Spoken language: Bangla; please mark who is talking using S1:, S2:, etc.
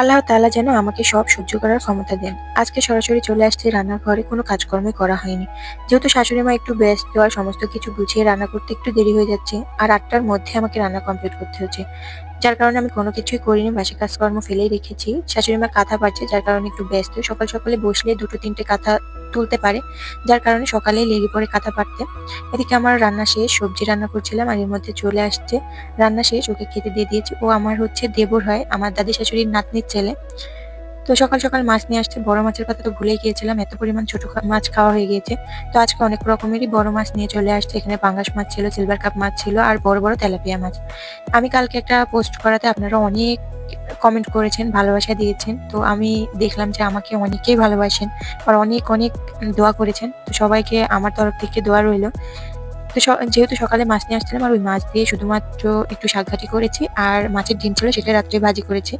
S1: আল্লাহ তালা যেন আমাকে সব সহ্য করার ক্ষমতা দেন। আজকে সরাসরি চলে আসছে রান্নার ঘরে কোনো কাজকর্মই করা হয়নি। যেহেতু শাশুড়ি মা একটু ব্যস্ত, আর সমস্ত কিছু গুছিয়ে রান্না করতে একটু দেরি হয়ে যাচ্ছে, আর আটটার মধ্যে আমাকে রান্না কমপ্লিট করতে হচ্ছে। যার কারণে আমি কোনো কিছুই করিনি, বাসে কাজকর্ম ফেলেই রেখেছি। শাশুড়ি মা কাঁথা পাচ্ছে যার কারণে একটু ব্যস্ত। সকাল সকালে বসলে দুটো তিনটে কাঁথা তুলতে পারে, যার কারণে সকালেই লেগে পড়ে কাঁথা পাড়তে। এদিকে আমার রান্না শেষ, সবজি রান্না করছিলাম, আর এর মধ্যে চলে আসছে রান্না শেষ, ওকে খেতে দিয়ে দিয়েছি। ও আমার হচ্ছে দেবর হয়, আমার দাদি শাশুড়ির নাতনির ছেলে। তো সকাল সকাল মাছ নিয়ে আসছে। বড় মাছের কথা তো ভুলেই গিয়েছিলাম, এত পরিমাণ ছোট মাছ খাওয়া হয়ে গিয়েছে। তো আজকে অনেক রকমেরই বড় মাছ নিয়ে চলে আসছে। এখানে পাঙ্গাস মাছ ছিল সিলভার কাপ মাছ ছিল আর বড় বড় তেলাপিয়া মাছ। আমি কালকে একটা পোস্ট করাতে আপনারা অনেক কমেন্ট করেছেন, ভালোবাসা দিয়েছেন। তো আমি দেখলাম যে আমাকে অনেকেই ভালোবাসেন আর অনেক অনেক দোয়া করেছেন। তো সবাইকে আমার তরফ থেকে দোয়া রইল। তো যেহেতু সকালে মাছ নিয়ে আসছিলাম আর ওই মাছ দিয়ে শুধুমাত্র একটু শাকভাজি করেছি আর মাছের ডিম ছিল, সেটা রাত্রে ভাজি করেছি।